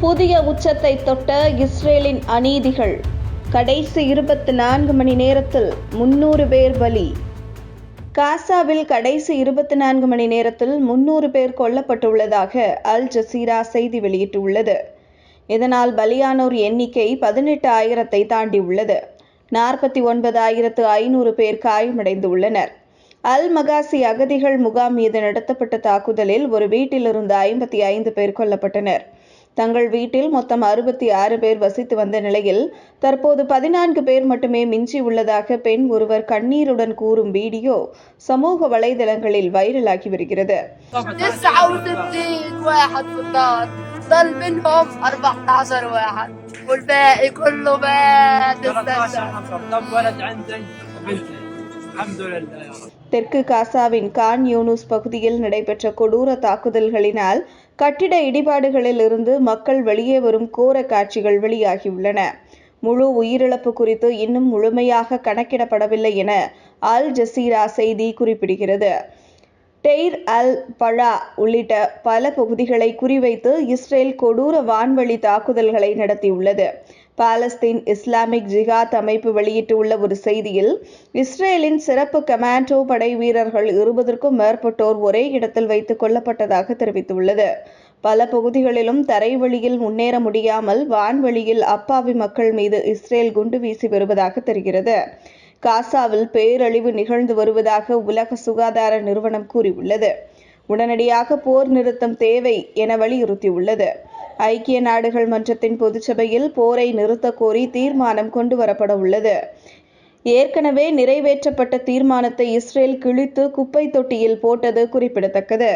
புதிய உச்சத்தை தொட்ட இஸ்ரேலின் அநீதிகள். கடைசி இருபத்தி நான்கு மணி நேரத்தில் முன்னூறு பேர் பலி. காசாவில் கடைசி இருபத்தி நான்கு மணி நேரத்தில் முன்னூறு பேர் கொல்லப்பட்டுள்ளதாக அல் ஜசீரா செய்தி வெளியிட்டுள்ளது. இதனால் பலியானோர் எண்ணிக்கை பதினெட்டு ஆயிரத்தை தாண்டியுள்ளது. நாற்பத்தி ஒன்பதாயிரத்து ஐநூறு பேர் காயமடைந்துள்ளனர். அல் மகாசி அகதிகள் முகாம் மீது நடத்தப்பட்ட தாக்குதலில் ஒரு வீட்டிலிருந்து ஐம்பத்தி ஐந்து பேர் கொல்லப்பட்டனர். தங்கள் வீட்டில் மொத்தம் அறுபத்தி ஆறு பேர் வசித்து வந்த நிலையில் தற்போது பதினான்கு பேர் மட்டுமே மிஞ்சி உள்ளதாக பெண் ஒருவர் கண்ணீருடன் கூறும் வீடியோ சமூக வலைதளங்களில் வைரலாகி வருகிறது 69 واحد في النار ضل منهم 14 واحد والباقي كله مات 13 استنى نفر طب ولد عندي بنتي தெற்கு காசாவின் கான் யூனுஸ் பகுதியில் நடைபெற்ற கொடூர தாக்குதல்களினால் கட்டிட இடிபாடுகளில் இருந்து மக்கள் வெளியே வரும் கோர காட்சிகள் வெளியாகியுள்ளன. முழு உயிரிழப்பு குறித்து இன்னும் முழுமையாக கணக்கிடப்படவில்லை என அல் ஜசீரா செய்தி குறிப்பிடுகிறது. டெய்ர் அல் பழா உள்ளிட்ட பல பகுதிகளை குறிவைத்து இஸ்ரேல் கொடூர வான்வழி தாக்குதல்களை நடத்தியுள்ளது. பாலஸ்தீன் இஸ்லாமிக் ஜிகாத் அமைப்பு வெளியிட்டுள்ள ஒரு செய்தியில் இஸ்ரேலின் சிறப்பு கமாண்டோ படை வீரர்கள் இருபதற்கும் மேற்பட்டோர் ஒரே இடத்தில் வைத்துக் கொல்லப்பட்டதாக தெரிவித்துள்ளது. பல பகுதிகளிலும் தரைவழியில் முன்னேற முடியாமல் வான்வழியில் அப்பாவி மக்கள் மீது இஸ்ரேல் குண்டு வீசி வருவதாக தெரிகிறது. காசாவில் பேரழிவு நிகழ்ந்து வருவதாக உலக சுகாதார நிறுவனம் கூறியுள்ளது. உடனடியாக போர் நிறுத்தம் தேவை என வலியுறுத்தியுள்ளது. ஐக்கிய நாடுகள் மன்றத்தின் பொதுச்சபையில் போரை நிறுத்தக்கோரி தீர்மானம் கொண்டு வரப்பட உள்ளது. ஏற்கனவே நிறைவேற்றப்பட்ட தீர்மானத்தை இஸ்ரேல் கிழித்து குப்பை தொட்டியில் போட்டது குறிப்பிடத்தக்கது.